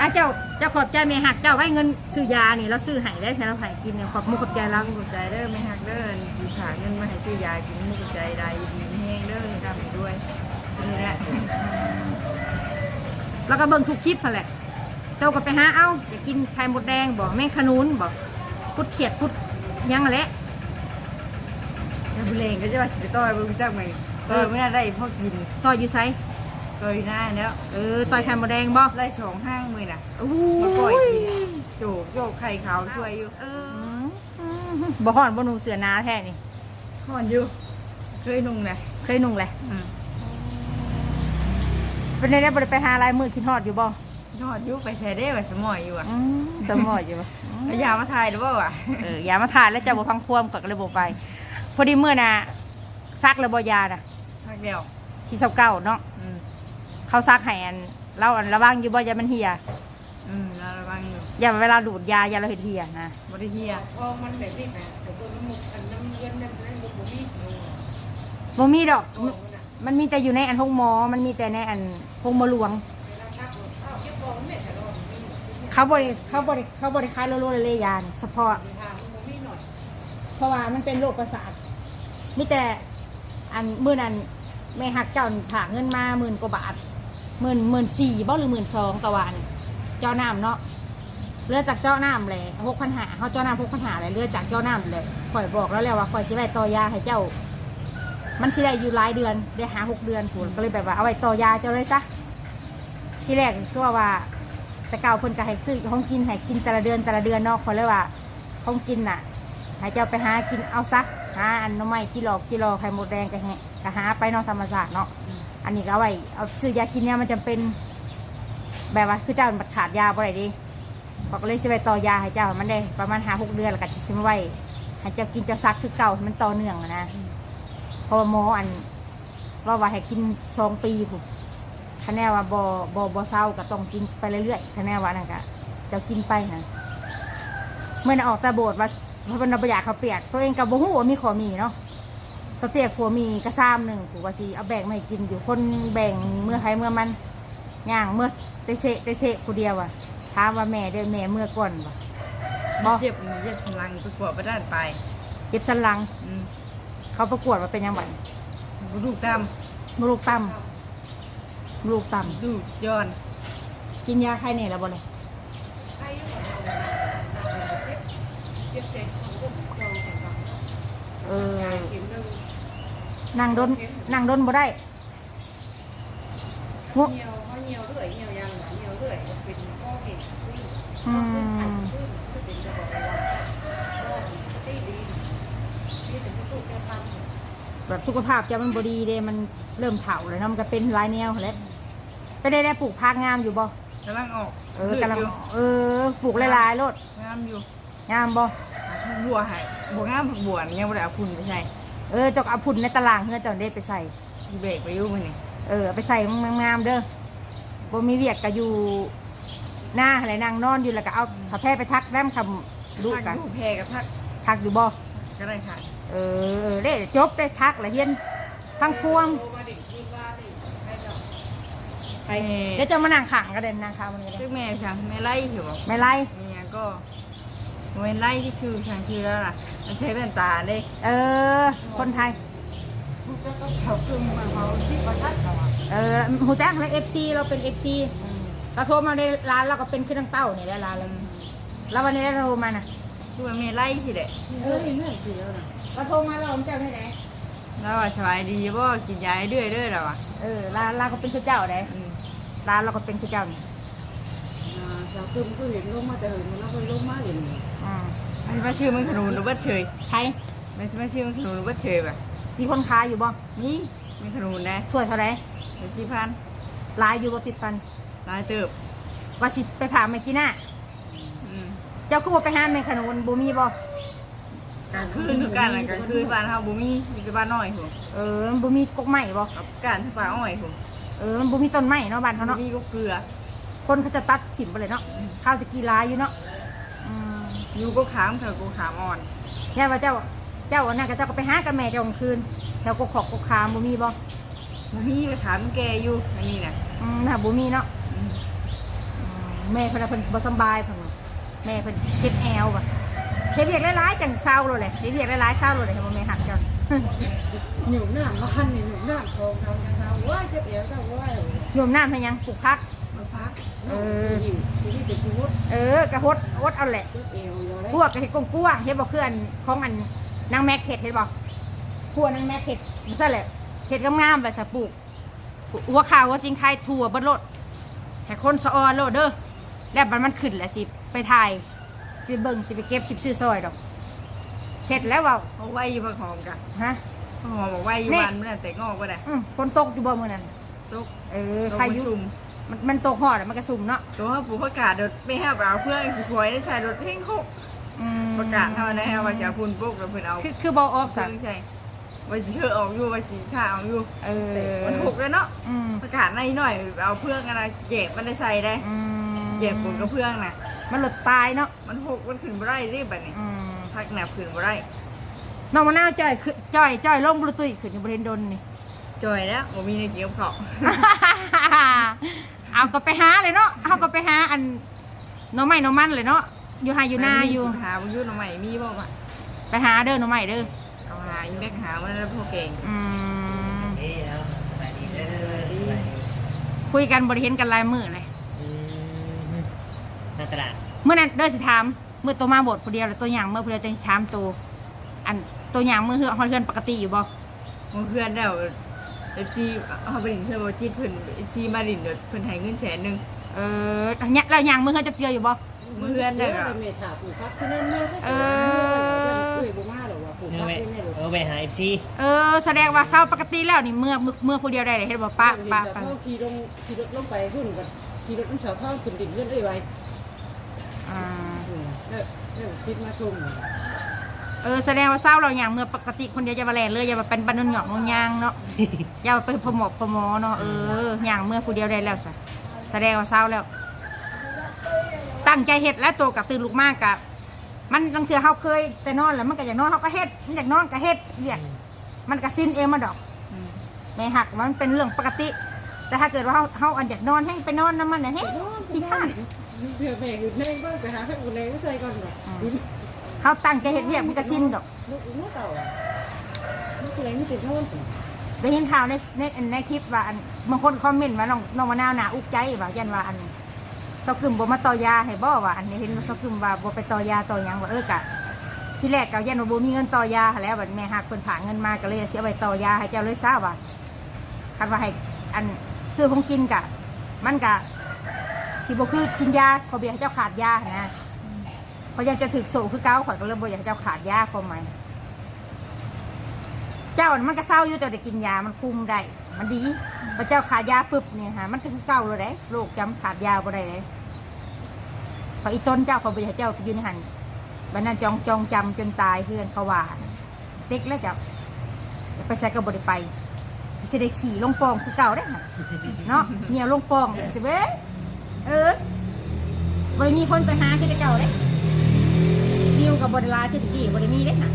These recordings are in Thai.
อะเจ้าเจ้าขอบใจแม่หักเจ้าไว้เงินซื้อยานี่เราซื้อให้ได้แล้วให้กินเนี่ยขอบมุกขอบใจเรามุกใจเด้อไม่หักเด้อดีขาเงินมาให้ซื้อยากินมุกใจได้ดีแห้งเด้อทำให้ด้วยนี่แหละแล้วก็เบิ่งทุกคลิปนั่นแหละเจ้าก็ไปหาเอ้าอยากกินไข่มดแดงบอกแม่งขนุนบอกพุดเขียดพุดหยังแหละแล้วบุเรงก็จะว่าสิไปต่อยบุญจักไหมต่อยไม่ได้พ่อกิน ต่ออยู่ไซ ต่อยหน้าแล้วเออต่อยไข่มดแดงบ่ไล่สองห้างมือน่ะโอ้โหมาปล่อยกินโจกโจกไข่ขาวช่วยอยู่เออบ่ห่อนบ่หนูเสือนาแท้นี่ห่อนอยู่ เคยนุ่งนะเคยนุ่งแหละอืมเป็นได้บ่ได้ไปหาลายมือคิดฮอดอยู่บ่ยอดยุไปใส่ได้แบบสมอยอยู่อะอืมสมอดอยู่บ่เอายามาทายหรือเปล่าอะเอออย่ามาถ่ายแล้วเจะบ่พังควมก็เลยบ่ไป พอดีมื้อน่ะซักแล้วบ่ยาน่ะทักเดียวที่29เนาะอืม เขาซักให้อันเราอันระวังอยู่บ่อย่ามันเหี่ยอืมแล้วระวังอยู่อย่าเวลาดูดยาอย่าเราเห็ดเหี่ยนะบริเฮียพอมันแบบนี้นะแต่ตัวน้ำมุกอันน้ำเย็นน้ำน้ำมุกบ่มีหนูบ่มีดอกโอ้มันน่ะมันมีแต่อยู่ในอันห้องหมอ มันมีแต่ในอันห้องหมอหลวงเวลาชักรถอ้าวเก็บของเนี่ยแต่เราไม่มีเขาบริเขาบริเขาบริคายโลโลเลยานี่เฉพาะทางมันบ่มีหน่อยเพราะว่ามันเป็นโรคประสาทมีแต่อันมื่อนั้นแม่หักเจ้านี่ผ่าเงินมาหมื่นกว่าบาท หมื่นหมื่นสี่บ่หรือหมื่นสองต่อวันเจ้าน้ำเนาะเลือจากเจ้าน้ำเลยหกพันหาเขาเจ้าน้ำหกพันหาเลยเลือจากเจ้าน้ำเลยข่อยบอกแล้วแหละว่าข่อยสิไว้ต่อยาให้เจ้า มันสิได้อยู่หลายเดือนได้หาหกเดือนผูก็เลยแบบว่าเอาไว้ต่อยาเจ้าเลยซะที่แรกคือว่าว่าแต่เก่าเพิ่นก็ให้ซื้อของกินให้กินแต่ละเดือนแต่ละเดือนเนาะเขาเลยว่าของกินน่ะให้เจ้าไปหากินเอาซะหาอันน้ำไม้กิโลกิโลไข่มดแดงก็ให้ก็หาไปเนาะธรรมศาสตร์เนาะ อันนี้ก็เอาไว้เอาซื้อยากินเนี่ยมันจำเป็นแบบว่าคือเจ้าบัดขาดยาบ่ได้ดิเขาก็เลยสิไปต่อยาให้เจ้ามันได้ประมาณหาหกเดือนแล้วก็สิมาไว้ให้เจ้ากินเจ้าซักคือเก่าให้มันต่อเนื่องอะนะเพราะว่าหมออันว่าว่าให้กินสองปีผมคะแนนว่าบอบอบอเศร้าก็ต้องกินไปเรื่อยๆคะแนนว่านั่นก็จะกินไปนะเมื่อนออกตาโบดว่าเพราะมันเราประหยัดเขาเปียกตัวเองกับโบหูว่ามีขอมีเนาะ สเตียกขัวมีกระซ้ำหนึ่งผูกว่าสีเอาแบ่งมาให้กินอยู่คนแบ่งเมื่อใครเมื่อมันย่างเมื่อเตเสะเตเสะผู้เดียวอะถามว่าแม่เด้อแม่เมื่อก่อนบ่บ่เจ็บเจ็บสลังไปกวดไปด้านไปเจ็บสันหลังอืมเขาประกวดว่าเป็นยังไงดูตามมลูกต่ำมลูกต่ดูย้อนำกินยาใครเนี่ยแล้วบ่เลยใครอยู่ของเราเก็บเจ็บของพวกเราใส่กับเออยายเข็มหนึง นั่งดนนั่งดนบ่ได้งเหี่ยวเขาเหี่ยวเรื่อยเหี่ยวยังเหี่ยวเรื่อยเป็นข้อเห็นขึ้นอืขึ้นมขึ้นขึ้นเป็นจะบอกเลยว่าข้อสติดีนี่ถึงจะถูกแก้ปัญหาแบบสุขภาพจะมันบดีเดมันเริ่มเฒ่าเลยเนาะมันก็เป็นหลายแนวแล้วไปได้ได้ปลูกพักงามอยู่บ่กำลังออกเออกำลังลืดเออปลูกหลายๆรดอยู่งามอยู่งามบ่ผักบัวใหายบัวงามผักบัวนี่ยังไม่ได้เอาคุณไปใส่ เออเจกเอาพุ่นในตารางเฮือเจ้าได้ไปใส่ เบรกไปอยู่มันนี่เออเอาไปใส่งามๆเด้อบ่มีเวียกก็อยู่หน้าอะไรนางนอนอยู่แล้วก็เอาผ้าแพร่ไปทักแรมคำดูทักันดูแพรกับทักทักอยู่บ่ก็ได้ค่ะเออเออได้จบได้ทักแล้วเฮียนทั้งพวงโทรมาดิพูดว่าดิให้เราไปเดี๋ยวจะมานั่งขังก็เด่นนางคามันก็ได้เจ้าแม่ช่างแม่ไล่เหรอไม่ไล่เมียก็ แม่ไล่ที่ชื่อช่างชื่อแล้วล่ะมันใช้แว่นตาเด้เออ คนไทยพูดก็ต้องเฉาตึงมาเขาที่ประทัดเขาอะเออหูแจ้งแล้วเอฟซีเราเป็นเอฟซีเราโทรมาในร้านเราก็เป็นขึ้นตั้งเต้าเนี่ยแหละร้านเราแล้ววันนี้เราโทรมาน่ะคือว่าแม่ไล่ที่เด็เออเรื่องเสียนะเราโทรมาเราผมจำได้ไหนแล้วว่าสบายดีบ่กินยาเรื่อยเรื่อยแล้วอะเออร้านเราก็เป็นข้าเจ้าได้อืมร้านเราก็เป็นข้าเจ้านี่ อ่าเฉาตึงก็เห็นลงมาแต่เห็นมันแล้วก็ลงมาเห็น อืมมันจะมาชื่อมันขนุนหรือว่าเฉยไทยมันจะมาชื่อมันขนุนหรือว่าเฉยแบบมีคนค้ายอยู่บ่นี่มันขนุนนะถ้วยเท่าไหรเป็นสี่พันลายอยู่บ่ติดฟันลายเติบว่าสิไปถามแม่กี้น่าอืมเจ้าคือบ่ไปหาแม่ขนุนบ่มีบ่กลางคืนคือกันน่ะกลางคืนบ้านเฮาบ่มีมีแต่บ้านน้อยผมเออมันบ่มีกกไม้บ่กับการที่ป่าอ้อยผมเออมันบ่มีต้นไม้เนาะบ้านบ่เขาเนาะมีก็เกลือคนเขาจะตัดถิ่มไปเลยเนาะข้าวจะกีฬายอยู่เนาะอืม อยู่ก็ขามเถอะกูขามอ่อนย่าว่าเจ้า เจ้าอันนั้นก็เจ้าก็ไปหากับแม่เจ้ากลางคืนแถวกกขอกกกคามบ่มีบ่บ่มีก็ถามแกอยู่อันนี้น่ะอืมถ้าบ่มีเนาะอืมอืมแม่เพิ่นน่ะเพิ่นบ่สำบายเพิ่นว่าแม่เพิ่นเจ็บแอวว่ะเฮ็ดเวียกหลายๆจังเศร้าเลยแหละเฮ็ดเวียกหลายๆเศร้าเลยเห็นบ่แม่หักจังหนุ่มหน้าบ้านนี่หนุ่มหน้าทองทองทองว่าจะเอ๋วจะว่า โยมน้ำให้ยังปลูกพัก มาพักอยู่ที่นี่จะพูดเออกระหดอดเอาแหละก็เอ๋วอยู่แล้วพวกก็เฮ็ดกว้างๆเฮ็ดบ่คืออันของอันนางแม็กเฮ็ดเฮ็ดบ่พวกนางแม็กเฮ็ดบ่ซั่นแหละเฮ็ดงามๆแบบสะปลูกหัวขาวหัวสิงไข่ทั่วเบิดโลดให้คนสะออนโลดเด้อแล้วมันมันขึ้นแหละสิไปถ่ายสิไปเบิ่งสิไปเก็บสิไปซื้อซอยดอกเฮ็ดแล้วเว้าเอาไว้อยู่ผักหอมกะฮะ ผักหอมบอกไว้อยู่นี่วันเมื่อแต่งอกก็ได้อืมฝนตกอยู่บ่มื้อนั้นตกเออตกใครมันอยู่ชุ่ม มันมันตกฮอดอะมันก็สุ่มเนาะตัวเขาปลูกผักกาดโดดไม่ให้เอาเพื่อนคือคอยได้ใช้รถเพ่งโคกอืมประกาศเท่านั้นเอาว่าจะเอาพุ่นปุ๊กแล้วเพิ่นเอาคือคือบ่ออกใช่ซะใช่ว่าสิเชื่อออกอยู่ว่าสิชาออกอยู่เออมันหกเลยเนาะอืมประกาศในหน่อยเอาเพื่อนอะไรเก็บมันได้ใส่ได้อืมเก็บปุ่นกับเพื่อนน่ะ มันหลุดตายเนาะมันหกมันขึ้นบ่ได้รีบแบบนี้อืมพักแนบขึ้นบ่ได้น้องมะนาวจ้อยคือจ้อยจ้อยลงบลูตุยขึ้นอยู่บริเวณดนนี่ จอยแล้วบ่มีในเกี่ยวเขา เอาก็ไปหาเลยเนาะเอาก็ไปหาอันหน้องใหม่น้องมันเลยเนาะอยู่หาอยู่นาอยู่ หาบ่อยู่หน่อใหม่มีบ่วะไปหาเด้อหน้องใหม่เด้อเอาหาอีแม็กหามันแล้วพวกเก่งอืมเอ้ยเอาสบายดีเด้อสบายดีคุยกันบริเห็นกันหลายมือเลยอืมมาตลาดเมื่อนั้นเด้อสิถามเมื่อตัวมาบทผู้เดียวแล้วตัวอย่างเมื่อผู้เดียวจะถามตัวอันตัวอย่างเมื่อเฮือฮอดเฮือนปกติอยู่บ่ ของเพื่อนแล้ว เอฟซีเอาไปดินเพื่อนบ่จิตเพิ่นเอฟซีมาดินเดี๋ยวเพิ่นให้เงินแสนหนึงเออเนี่ยแล้วอย่างเมื่อเฮือนจะเปรียวอยู่บ่เมถาปลูกพักที่นั่นเมื่อก็เออ เอ้ยบ่มาหรอกว่าปลูกเมื่อพักไปที่นี่หรอกเออไปหาเอฟซีเออแสดงว่าเศร้าปกติแล้วนี่เมื่อเมื่อเมื่อผู้เดียวได้เลยเห็นบ่ป้าป้าป้าป้าเขาขี่ลงขี่รถลงไปหุ่นกันขี่รถน้ำชาท่องขึ้นดิ่งเลื่อนเอ้ยไว้อ่าเนี่ยเนี่ยซิดมาชมเออแสดงว่าเศร้าเราอย่างเมื่อปกติคนเดียวจะมาแลนเลยอย่ามาเป็นบันนนหยอกนงยางเนาะ อย่าไปพะหมอกพะหมอเนาะเอออย่างเมื่อผู้เดียวได้แล้วสะแสดงว่าเศร้าแล้ว ตั้งใจเฮ็ดแล้วตัวกับตื่นลูกมากกับมันบางเทื่อเขาเคยแต่นอนแล้วมันก็อยากนอนเขาก็เฮ็ดมันอยากนอนก็เฮ็ดเรียกมันก็สิ้นเองมาดอกอืมในหักมันเป็นเรื่องปกติ แต่ถ้าเกิดว่าเขาเขาอันอยากนอนให้ไปนอนน้ำมันเนี่ยเฮ้ยขี้ข้านเพื่อแม่อยู่ในบ้านไปหาข้างบนในไม่ใส่ก่อนหรอก เขาตั้งใจเฮ็ดเรียกมันก็สิ้นดอกลูกลูกเต่าลูกอะไรไม่ติดโทษได้ยินข่าวในในในคลิปว่าอันบางคนคอมเมนต์ว่าน้องน้องมะนาวหนาอุกใจว่ายันว่าอันเซากึมบ่มาต่อยาให้บ่ว่าอันนี้เห็นเซากึมว่าบ่ไปต่อยาต่อยังว่าเออกะที่แรกก็ยันว่าบ่มีเงินต่อยาแล้วบัดแม่ฮักเพิ่นฝาเงินมาก็เลยเสิเอาไปต่อยาให้เจ้าเลยทราบว่าคันว่าให้อันซื้อของกินกะ มันกะสิบ่คือกินยาขอเบียให้เจ้าขาดยานะ เขายังจะถึกโซคือเก่าข่อยก็เลยบ่อยากเจ้าขาดยาความหมาเจ้ามันก็เศร้าอยู่แต่ได้กินยามันคุมได้มันดีพอเจ้าขาดยาปุ๊บเนี่ยฮะมันก็คือเก่าเลยเด้โรคจำขาดยาบ่ได้เลยพออีต้นเจ้าเขาไปให้เจ้าไปยืนหันบันนั้นจองจองจำจนตายเพื่อนเขาว่าเด็กแล้วเจ้าไปใส่กับบริไปสิได้ขี่ลงปองคือเก่าได้เนาะเหนียวลงปองอีกสิเว้เออบริมีคนไปหาคือเก่าเด้ กับบริลาคือตะกี้บริมีเด้ค่ะ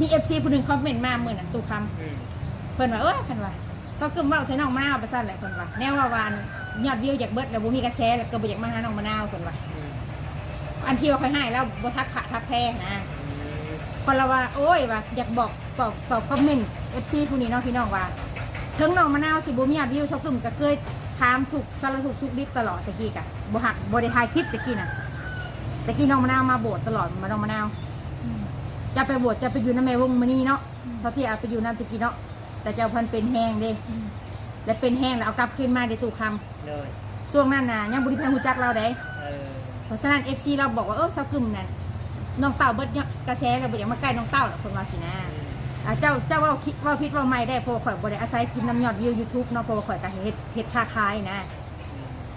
มีเอฟซีผู้หนึ่งคอมเมนต์มาเหมือน่ะตูคำเพิ่นว่าเอ้ยเพิ่นว่าซอกกึมว่าใส่น้องมะนาวไปซั่นแหละเพิ่นว่าแนวว่าวานยอดวิวอยากเบิดแล้วบ่มีกระแสแล้วก็บ่อยากมาหาน้องมะนาวเพิ่นว่าอันที่ว่าค่อยให้แล้วบ่ทักขะทักแพ้นะคนละว่า โอ้ยว่าอยากบอกตอบตอบคอมเมนต์เอฟซีผู้นี้เนาะพี่น้องว่าถึงน้องมะนาวสิบ่มียอดวิวซอกกึมก็เคยถามถูกสารถูกทุกดิบตลอดตะกี้กะบ่หักบ่ได้ถ่ายคลิปตะกี้น่ะ ตะกี้น้องมะนาวมาโบสถ์ตลอดมาน้องมะนาว จะไปบวชจะไปอยู่ในแม่วงมณีเนาะเขาที่เอาไปอยู่น้ำตะกี้เนาะแต่เจ้าพันเป็นแห้งเด้และเป็นแห้งแล้วเอากลับคืนมาในตู้คเลยำช่วงนั้นน่ะยังบุริแพงหูจักเราเด้ เออเพราะฉะนั้นเอฟซีเราบอกว่าเออเซากึมนั่นน้องเต่าเบิดเนี่ยกระแสเราบอกอยากมาใกล้น้องเต่าหรอกคนว่าสินะอ่าเจ้าเจ้าว่าคิดว่าพิษว่าไม่ได้เพราะว่าข่อยบริอาศัยกินน้ำยอดวิวยูทูบเนาะเพราะว่าข่อยกับเฮ็ดเฮ็ดค้าขายนะ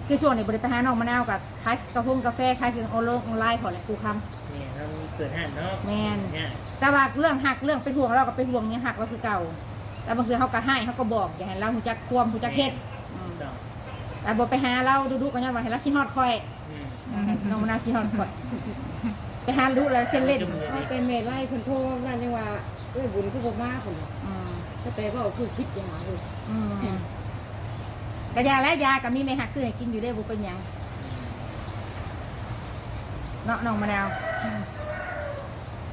คือช่วงนี้บริไปหาน้องมะนาวกับขายกระพงกาแฟขายเครื่องโอโลงออนไลน์ขอแหละกูคำเนี่ยเราเปิดห้างเนาะแมนเนี่ยแต่ว่าเรื่องหักเรื่องเป็นห่วงเราก็เป็นห่วงเนี่ยหักเราคือเก่า แต่บางทีเขาก็ให้เขาก็บอกอย่าให้เราหูจักความหูจักเฮ็ดอืมต่อแต่บอกไปหาเราดูๆกันย้อนว่าให้เราคิดฮอดคอยอืมน้องมะนาวคิดฮอดคอยไปหาดูแล้วเส้นเล่นแต่แม่ไล่คนโทษนั่นยังว่าเอ้ยบุญคือบ่มาคนอืมก็แต่ว่าคือคิดอย่างไรอืม กระยาและยากับมีไม่หักซื้อให้กินอยู่ได้บุเป็นหยังเนาะน้องมะนาวอืม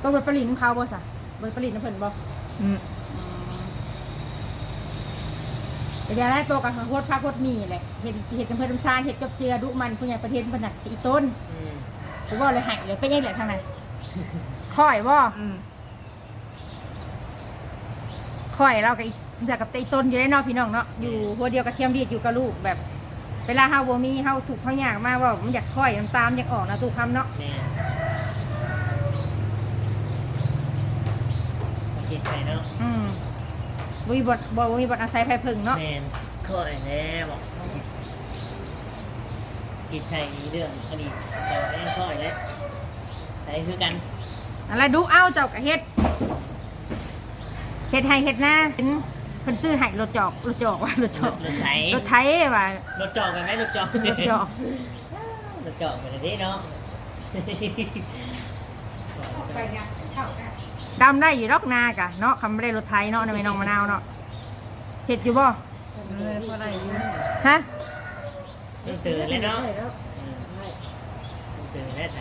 ตัวเบดผลิตของเขาบ่สะเบดผลิตน้ำเพิ่นบ่อืมกระยาและตัวกับโคตรพักโคตรมีแหละเห็ดเห็ดน้ำเพิ่นน้ำซานเห็ดกับเจือดุมันผู้ใหญ่ประเทศเพิ่นน่ะอีต้นอืมผมว่าเลยใหายเลยเป็นยังไงทางไหนค่อยว่าอืมค่อยเรากับอี แต่กับไอ้ต้นอยู่ได้เนอกพี่น้องเนาะอยู่หัวเดียวกับเทียมดีดอยู่กับลูกแบบ เวลาเฮาบ่มีเฮาถูกเขาอยากมากว่ามันอยากค่อยน้ำตามอยากออกนะตู้คำเนาะแม่โอเคไปเนาะอืมบ่มีบทบ่มีบทอาศัยไฟพึ่งเนาะแม่นค่อยแล้วบอกกินใช่เรื่องอดีตแต่แม่นค่อยแล้วแต่คือกันอะไรดูเอาเจ้ากะเฮ็ดเฮ็ดให้เฮ็ดหน้าเห็น เพิ่นซื้อให้รถจอกรถจอกว่ารถจอกรถไถ รถไถว่ารถจอกกันไหมรถจอกรถจอกรถจอกกันเลยเนาะดำได้อยู่ดอกนากะเนาะคำไม่ได้รถไถเนาะในแม่น้องมะนาวเนาะเฮ็ดอยู่บ่เลยพอได้อยู่ฮะต้องตื่นเลยเนาะได้แล้วอืมได้ต้องตื่นแล้วไถ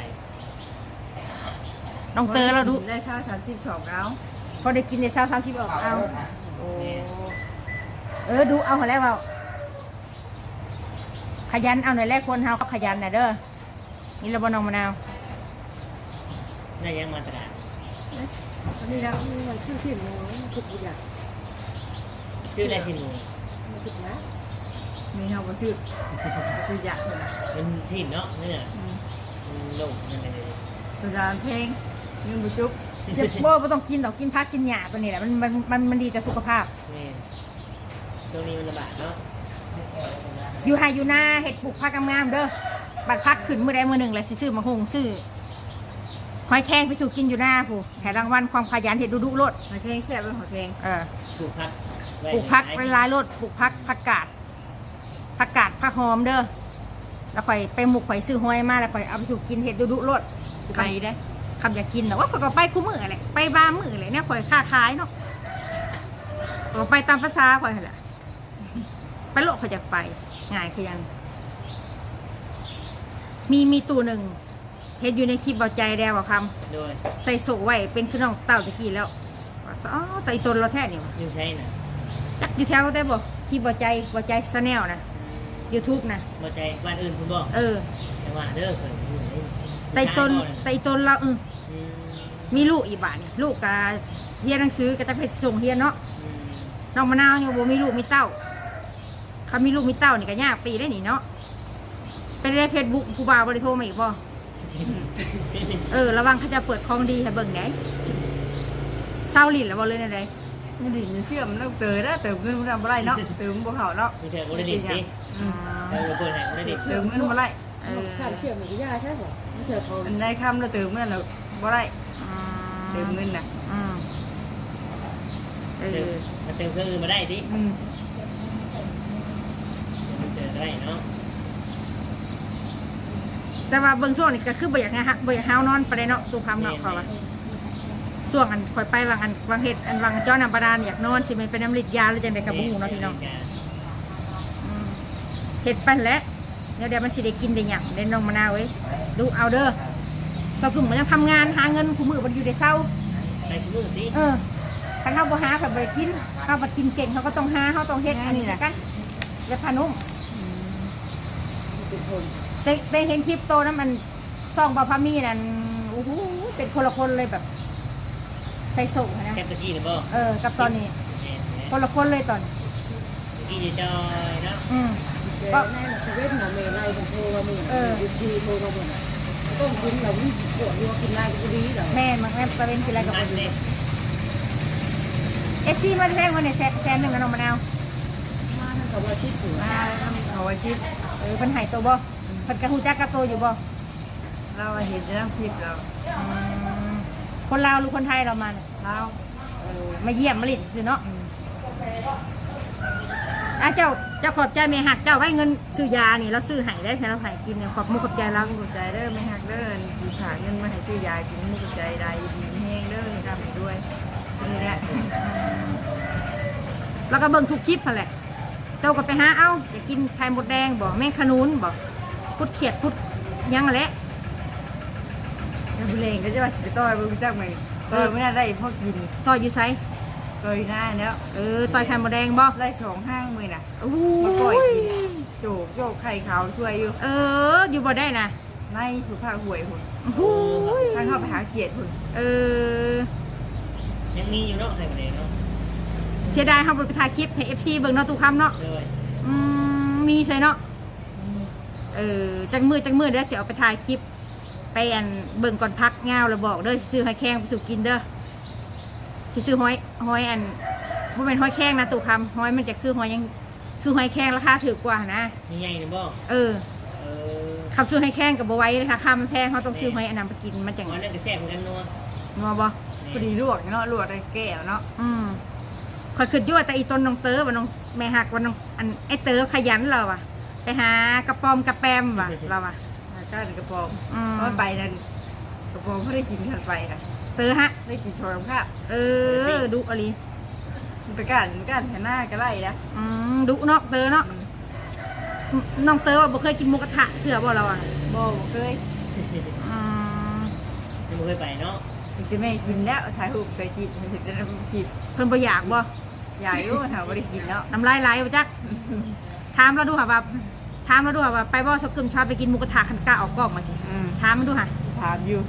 น้องเตอเราดูได้ชาสามสิบสองแล้วพอได้กินในเช้าสามสิบออกเอาโอ้เออดูเอาหัวแล้วเอาขยันเอาหน่อยแรกคนเฮาขยันน่ะเด้อนี่ระบน้องมะนาวน่ายังมาตลาดอันนี้แล้วนี่มันชื่อชื่อหนูทุกอย่างชื่ออะไรสิหนูมันทุกนะมีเฮาบ่ซื้อคืออยากเลยนะมันชินเนาะเนื้ออืมมันลงมันอะไรตัวจานเพลงยังบ่จุ๊บ เจ็บบ่บ่ต้องกินดอกกินพักกินหญ้าปานนี้แหละมันมันมันมันดีต่อสุขภาพนี่ช่วงนี้มันระบาดเนาะอยู่ไฮอยู่หน้าเห็ดปลูกผักงามๆเด้อบัดพักขึ้นมื้อใดมื้อหนึ่งแหละสิซื้อมาหุงซื้อหอยแครงไปสู่กินอยู่หน้าผู้แห่รางวัลความขยันเห็ดดุดุโลดหอยเพลงแซ่บเป็นหอยเพลงเออ ปลูกพักไว้ปลูกพักเป็นลายโลดปลูกพักผักกาดผักกาดผักหอมเด้อแล้วค่อยไปหมุกข่อยซื้อหอยมาแล้วค่อยเอาไปสู่กินเห็ดดุดุโลดไปได้ คำอยากกินแต่ว่าข่อยก็ไปคู่มือแหละไปบ้ามือเลยเนี่ยข่อยค้าขายเนาะก็ไปตามภาษาข่อยหั่นแหละไปโลกข่อยอยากไปง่ายคือยัง มีมีตัวหนึ่งเห็นอยู่ในคลิปเบาใจแดวว่าคโดยำใส่โซ่ไว้เป็นคือน้องเต่าตะกี้แล้วว่าอ๋อแต่อีตนเราแท้นี่วะยูใช่น่ะจักอยู่แถวได้บ่คลิปเบาใจเบาใจสแนลนะยูทูบนะมาใจบ้านอื่นคุณบอกเออ แต่ว่าเด้อเคยอยู่ในแต่อีตนแต่อีตนเราเอออื มมีลูกอีกบาทนี่ลูกกาเรียนหนังสือก็จะไปส่งเรียนเนาะอืมน้องมะนาวยังบ่มีลูกมีเต้าเขามีลูกมีเต้านี่ก็ยากปีได้นี่เนาะไปได้เฟซบุ๊กผู้บ่าวบริโทรมาอีกบ่เออระวังเขาจะเปิดของดีให้เบิ่งได้เศร้าลิ้นแล้วบ่เลยนะไดนี่ดิมันเชื่อมนต้องเติมนะเติมเงินมันทำอะไรเนาะเติมบ่เข้าเนาะมีแต่บริดิตสิอืมเราเปิดให้บริดิตเติมเงินบ่ได้เออข้ามเชื่อมหรือยาใช่ป่ะไม่เจอเขาอันได้คำแล้วเติมเงินแล้วบ่ได้อื เติมเงินน่ะอืมเอเติมอมาเติมเครื่องอื่นมาได้ดิอืมเติมได้เนาะแต่ว่าเบิ่งช่วงนี้ก็คือบ่อยากให้ฮะบ่อยากให้เฮานอนไปได้เนาะตู้คำเนาะเขาว่าช่วงอันข่อยไปวางอันวางเฮ็ดอันวางจ้อน้ำบาดาลอยากนอนสิแมันเป็นน้ำฤทธิ์ยาหรือจังไดก็บ่ฮู้เนาะพี่น้อง อืมเห็ดปั้นแหล้วเดี๋ยวเดี๋ยวมันสิได้กินได้หยังได้น้องมะนาวเว้ยดูเอาเด้อเสากุ่มมันยังทำงานหาเงินคู่มือมันอยู่ในเศร้าไปชิมือสิเออคันเฮาบ่หาเพิ่นบ่ได้กินเฮาบ่กินเก่งเขาก็ต้องหาเฮาต้องเฮ็ดอันนี้นะกันแล้วพานุ่มเป็นคนได้ได้เห็นคลิปโตนั้นมันซ่องบ่พามีนั่นโอ้โหเป็นคนละคนเลยแบบ ใส่ส่งอะนะแคปตะกี้หรือเปล่าเออ กับตอนนี้แม่แม่คนละคนเลยตอนตะกี้จะจอยเนาะอืมก็แน่เวทหมอเมย์ไล่ผมโทรมาหมื่นดีทีโทรมาหมื่น ต้มกินเราวิ่งปวดรัวกินไล่ก็ดีเหรอแม่นมันแม่นตะเวนกินอะไรกับนับ่ดดีเลย FC มาแซงวันนี้แสนแสนหนึงกับน้องมะนาวมาท่านเขาว่าคิดถึงมาเอาไว้คิดเออเพิ่นใหายตัวบ่เพิ่นกระหูจักกับตัวอยู่บ่เราเห็นน้ำคลิปเราอืมคนลาวหรือคนไทยเรามาน่ะเราเออมาเยี่ยมมาลิดสิเนาะอะเจ้า เจ้าขอบใจแม่หักเจ้าไว้เงินซื้อยานี่เราซื้อให้ได้แต่เราให้กินเนี่ยขอบมุกขอบใจเราขอบใจเด้อไม่หักเด้อคือฝากเงินมาให้ซื้อยากินมุกใจได้ดีแห้งเด้อทำให้ด้วยนี่แหละแล้วก็เบิ่งทุกคลิปนั่นแหละเจ้าก็ไปหาเอาอยากกินไข่มดแดงบ่แม่งขนุนบ่พุดเขียดพุดหยังแหละแล้วบุเรงก็จะว่าสิไปต่อยบ่รู้จักไหมต่อยไม่น่าได้พอกินต่ออยู่ไส ต่อยหน้าแล้วเออต่อยไข่มดแดงบ่ไล่สองห้างมือน่ะโอ้มาปล่อยยกินโจกโจกไข่ขาวช่วยอยู่เออ อยู่บ่ได้นะในผู้ภาคหวยหุ่นโอ้โหทางเข้าไปหาเขียดหุ่นเออยังมีอยู่เนาะใส่ประเด็นเนาะเสียดายเฮาบ่ไปถ่ายคลิปให้ FC เบิ่งเนาะตู้คำเนาะเลยอืมมีใช่เนาะเออจังมือจังมือเด้อสิเอาไปถ่ายคลิปไปอันเบิ่งก่อนพักงาวแล้วบอกเด้อสิซื้อหอยแครงไปสู่กินเด้อ สิซื้อหอยหอยอันบ่แม่นหอยแครงนะตู้คำหอยมันจะคือหอยยังคือหอยแครงราคาถูกกว่านะมีใหญ่หรือบ่เออเออคำซื้อหอยแครงก็บ่ไหว้เลยค่ะค่ามันแพงเฮาต้องซื้อหอยอันนั้นไปกินมันจังหัวนั่นก็แซ่บเหมือนกันนัวนัวบ่พอดีลวกเนาะลวกได้แก้วเนาะอืมคอยขึ้นยั่วแต่อีต้นน้องเต๋อว่าน้องแม่หักว่าน้องอันไอ้เต๋อขยันเราอะไปหากระปอมกระแปมว่ะเราอะก้านกระปองอืมเพราะไปนั่นกระปองเขาได้กินกันไปค่ะ เต๋อฮะ ได้กินชอยข้าวเออ ดุอลีมันไปก้านก้านแผ่หน้าก็ไล่นะอืมดุเนาะเต๋อเนาะน้องเต๋อว่าบ่เคยกินหมูกระทะเถื่อบ่เราอะโบบ่เคยอืมยังไม่เคยไปเนาะมันจะไม่กินแล้วถ่ายรูปเคยกินมันถึงจะได้กินเพิ่นบ่อยากบ่อยากอยู่ถามว่าได้กินเนาะน้ำลายไหลบ่จักถามเราดูค่ะว่าถามเราดูค่ะว่าไปบ่ชอบกึมชอบไปกินหมูกระทะคันกล้าออกกล้องมาสิอืมถามมันดูค่ะถามอยู่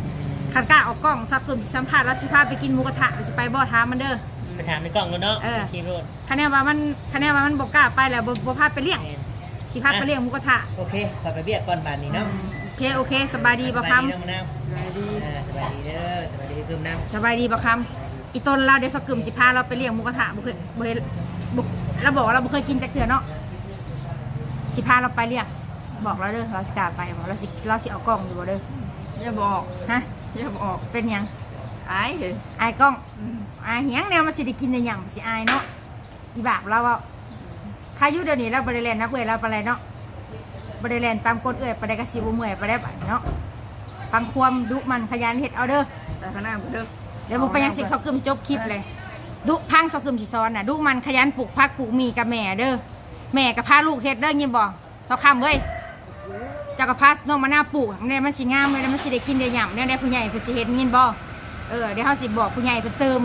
คันกล้าออกกล้องชอบกึมสิสัมภาษณ์แล้วสิพาไปกินหมูกระทะแล้วสิไปบ่ถามมันเด้อ ไปถามในกล้องแล้วเนาะเออ คีโรดคะแนนว่ามันคะแนนว่ามันบอกกล้าไปแล้วบ่บ่พาไปเลี้ยงสิพาไปเลี้ยงหมูกระทะโอเคขอไปเบียดก่อนบานนี้เนาะโอเคโอเคสบายดีบ่สคบายดีเนาะมะนาวสบายดีอ่าสบายดีเด้อสบายดีคืมน้ำำสบายดีบ่คำอีต้นเราเดี๋ยวสักกึมสิพาเราไปเลี้ยงหมูกระทะบ่เคยบ่เคยบ่เราบอกว่าเราบ่เคยกินจักเทื่อเนาะสิพาเราไปเลี้ยงบอกเราเด้อเราสิกล้าไปบอกเราสิเราสิเอากล้องอยู่บ่เด้อ อย่าบอกฮะอย่าบอกเป็นหยังอายเลยอายกล้องอืมอายเหียงแนวมันสิได้กินได้หยังสิอายเนาะอีบาปเราเว้าใครอยู่เดี๋ยวนี้เราบ่ได้เล่นนักเว้ยเราไปเลยเนาะบ่ได้เล่นตามกฎเอ้ยไปได้ก็สิบ่เมื่อยไปได้บัดเนาะฟังความดุมันขยันเฮ็ดเอาเด้อแต่ข้างหน้าบ่เด้อเดี๋ยวบุกไปยังสิเขากึมจบคลิปเลย ดุพังเขากึมสิซ้อนน่ะดุมันขยันปลูกพักปลูกมีกับแม่เด้อแม่กับพาลูกเฮ็ดเด้อยินบ่เสาคำเว้ย เจ้ากับพาน้องมะนาวปลูกเนี่ยมันสิงามเลยแล้วมันสิได้กินได้หย่ำเนี่ยได้ผู้ใหญ่เพิ่นสิเฮ็ดยินบ่เออเดี๋ยวเฮาสิบอกผู้ใหญ่เพิ่นเติม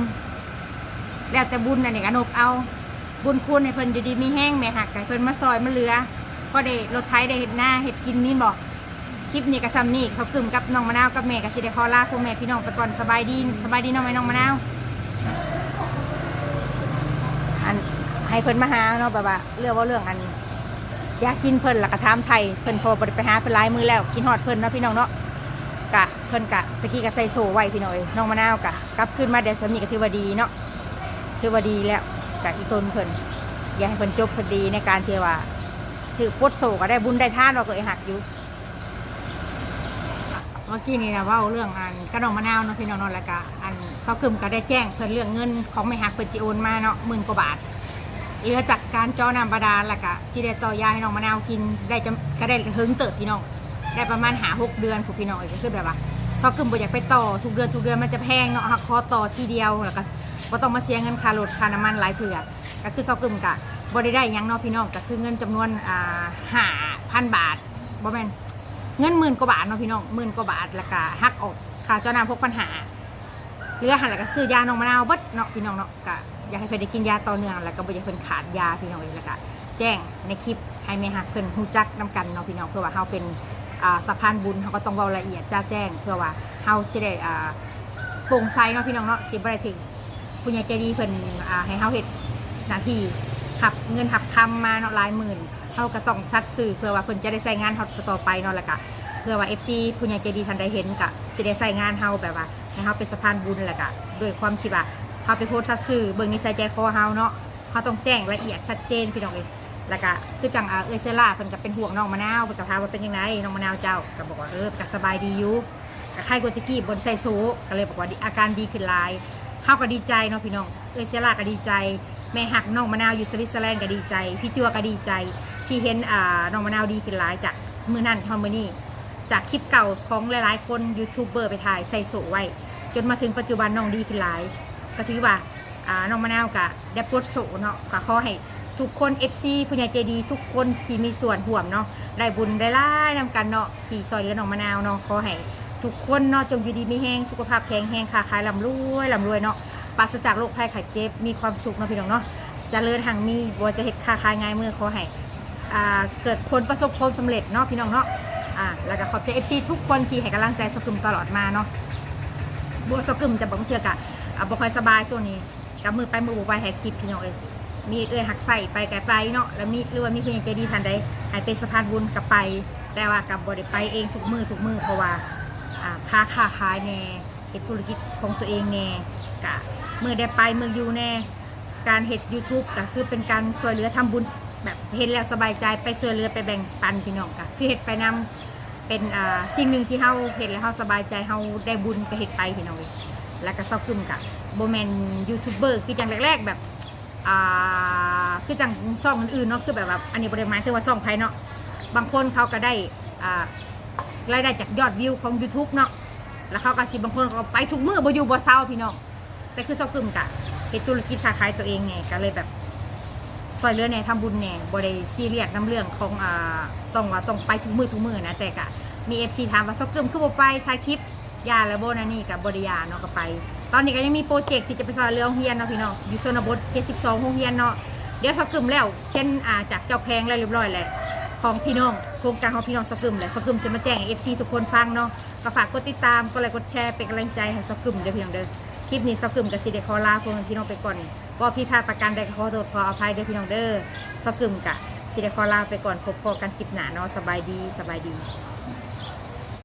แล้วแต่บุญนั่นนี่ก็นบเอาบุญคุณให้เพิ่นดีๆมีแห้งแม่หักให้เพิ่นมาซอยมาเหลือก็ได้รถไถได้เฮ็ดหน้าเฮ็ดกินนี่บ่คลิปนี้ก็ซ้ำนี่เขากึมกับน้องมะนาวกับแม่ก็สิได้ขอลาพ่อแม่พี่น้องไปก่อนสบายดีสบายดีน้องแม่น้องมะนาวอันให้เพิ่นมาหาเนาะแบบว่าเรื่องว่าเรื่องอัน อยากกินเพิ่นและกะถามไทยเพิ่นพอบ่ไปหาเพิ่นหลายมือแล้วกินฮอดเพิ่นเนาะพี่น้องเนาะกะเพิ่นกะตะกี้กะใส่โซ่ไว้พี่น้อยน้องมะนาวกะกลับขึ้นมาเดี๋ยวสามีก็ถือว่าดีเนาะถือว่าดีแล้วกะอีตนเพิ่นอยากให้เพิ่นจบพอดีในการเทว่าถือปดโซก็ได้บุญได้ท่านเราก็ไอหักอยู่เมื่อกี้นี่นะเว่าเรื่องอันกระดองมะนาวเนาะพี่น้องเนาะแล้วก็อันเขากึมก็ได้แจ้งเพิ่นเรื่องเงินของไม่หักเพิ่นจิโอนมาเนาะหมื่นกว่าบาท เหลือจากการเจอน้ำบาดาลแล้วก็ที่ได้ต่อยาให้น้องมะนาวกินได้จะก็ได้เฮิงเติบพี่น้องได้ประมาณหาหกเดือนผูกพี่น้องก็คือแบบว่าเขากึมบ่อยากไปต่อทุกเดือนทุกเดือนมันจะแพงเนาะหักคอต่อทีเดียวแล้วก็บ่ต้องมาเสียเงินค่ารถค่าน้ำมันหลายเถื่อก็คือเขากึมกะบ่ได้ได้ยังเนาะพี่น้องก็คือเงินจำนวนอ่าห้าพันบาทบ่แม่นเงินหมื่นกว่าบาทเนาะพี่น้องหมื่นกว่าบาทแล้วก็หักออกค่าเจ้าน้ำพกปัญหาเหลือหันแล้วก็ซื้อยาน้องมะนาวบิดเนาะพี่น้องเนาะก็ อยากให้เพิ่นได้กินยาต่อเนื่องแล้วก็บ่อยากให้เพิ่นขาดยาพี่น้องเองแล้วก็แจ้งในคลิปให้แม่ฮักเพิ่นฮู้จักนํกันเนาะพี่น้องเพื่อว่าเฮาเป็นอ่าสะพานบุญเฮาก็ต้องเว้าละเอียดจ้าแจ้งเพื่อว่าเฮาสิได้อ่าโปร่งใสเนาะพี่น้องเนาะสิบ่ได้ถึงผู้ใหญ่ใจดีเพิ่นอ่าให้เฮาเฮ็ดหน้าที่หับเงินหับคำมาเนาะหลายหมื่นเฮาก็ต้องซัดซื้อเพื่อว่าเพิ่นจะได้ใช้งานเฮาต่อไปเนาะแล้วก็เพื่อว่า FC ผู้ใหญ่ใจดีทันใดเห็นกะสิได้ใส่งานเฮาแบบว่าให้เฮาเป็นสะพานบุญแหละกะด้วยความที่ว่า เฮาไปโพสต์ชัดซื่อเบิ่งนิสัยใจคอเฮาเนาะเฮาต้องแจ้งละเอียดชัดเจนพี่น้องเอ้ยแล้วก็คือจังเอ่าเอยเซล่าเพิ่นก็เป็นห่วงน้องมะนาวเพิ่นก็ถามว่าเป็นยังไงน้องมะนาวเจ้าก็บอกว่าเออก็สบายดีอยู่ก็ไข้กว่าตะกี้บนไซโซก็เลยบอกว่าอาการดีขึ้นหลายเฮาก็ดีใจเนาะพี่น้องเอยเซล่าก็ดีใจ แม่หักน้องมะนาวอยู่สวิตเซอร์แลนด์ก็ดีใจ พี่จัวก็ดีใจ ที่เห็นอ่าน้องมะนาวดีขึ้นหลายจากมื้อนั้นทอมมื้อนี้จากคลิปเก่าของหลายๆ คนยูทูบเบอร์ไปถ่ายใส่โสไว้ จนมาถึงปัจจุบันน้องดีขึ้นหลาย ก็ถือว่าอ่าน้องมะนาวกะได้ปลดโสเนาะก็ขอให้ทุกคน FC ผู้ใหญ่ใจดีทุกคนที่มีส่วนห่วมเนาะได้บุญได้ล่ายนำกันเนาะที่ซอยเรือหนองมะนาวเนาะขอให้ทุกคนเนาะจงอยู่ดีมีแห้งสุขภาพแข็งแรงค้าขายลำรวยลำรวยเนาะปราศจากโรคภัยไข้เจ็บมีความสุขเนาะพี่น้องเนาะเจริญทางมีบ่ว่าจะเฮ็ดค้าขายง่ายมือขอให้อ่าเกิดผลประสบความสำเร็จเนาะพี่น้องเนาะอ่าแล้วก็ขอบใจ FC ทุกคนที่ให้กำลังใจสกุมตลอดมาเนาะบัวสกึมจะบอกเทือกะ อะบ่ค่อยสบายช่วงนี้กับมือไปมือบ่ไปแหกคลิปพี่น้องเอ้ยมีเอ้ยหักใส่ไปไกลไปเนาะแล้วมีหรือว่ามีเพื่อนใจดีทันใดให้เป็นสะพานบุญกับไป แต่ว่ากับบ่ได้ไปเองทุกมือทุกมือเพราะว่าอ่าค้าค้าขายแน่เฮ็ดธุรกิจของตัวเองแน่กะมือได้ไปมืออยู่แน่การเฮ็ด YouTube ก็คือเป็นการช่วยเหลือทำบุญแบบเห็นแล้วสบายใจไปช่วยเหลือไปแบ่งปันพี่น้องกะคือเฮ็ดไปนำเป็นอ่าสิ่งหนึ่งที่เฮาเห็นแล้วเฮาสบายใจเฮาได้บุญก็เฮ็ดไปพี่น้องเว้ย แล้วก็เซากึมกับโบแมนยูทูบเบอร์คือจังแรกๆแบบอ่าคือจังช่องอื่นๆเนาะคือแบบว่าอันนี้บริมาณคือว่าช่องไพเนาะบางคนเขาก็ได้อ่ารายได้จากยอดวิวของ YouTube เนาะแล้วเขาก็สิบางคนเขาไปทุกมือบ่อยู่บ่เศร้าพี่น้องแต่คือเซากึมกะเฮ็ดธุรกิจค้าขายตัวเองไงก็เลยแบบซอยเรือแน่ทำบุญแน่บริซีเรียสน้ำเรื่องของอ่าต้องว่าต้องไปทุกมือทุกมือนะแต่กะมีเอฟซีถามว่าซอกเกิมคือบ่ไปถ่ายคลิป ยาและโบนะนี่กับบริยาเนาะก็ไป ตอนนี้ก็ยังมีโปรเจกต์ที่จะไปซอยเรื่องเรียนเนาะพี่น้องอยู่ชนบท72โรงเรียนเนาะเดี๋ยวซอกเกิมแล้วเช่นอ่าจากเจ้าแพงแล้วเรียบร้อยแหละของพี่น้องโครงการของพี่น้องซอกเกิมแหละซอกเกิมจะมาแจ้งเอฟซีทุกคนฟังเนาะก็ฝากกดติดตามกดไลค์กดแชร์เป็นกำลังใจให้ซอกเกิมเด้อพี่น้องเด้อคลิปนี้ซอกกึมกับซีเดคอลาพวกพี่น้องไปก่อนก็พี่ทาประกันใดก็ขอโทษขออภัยเด้อพี่น้องเด้อซอกกึมกับซีเดคอลาไปก่อนพบพอกันคลิปหน้าเนาะสบายดีสบายดี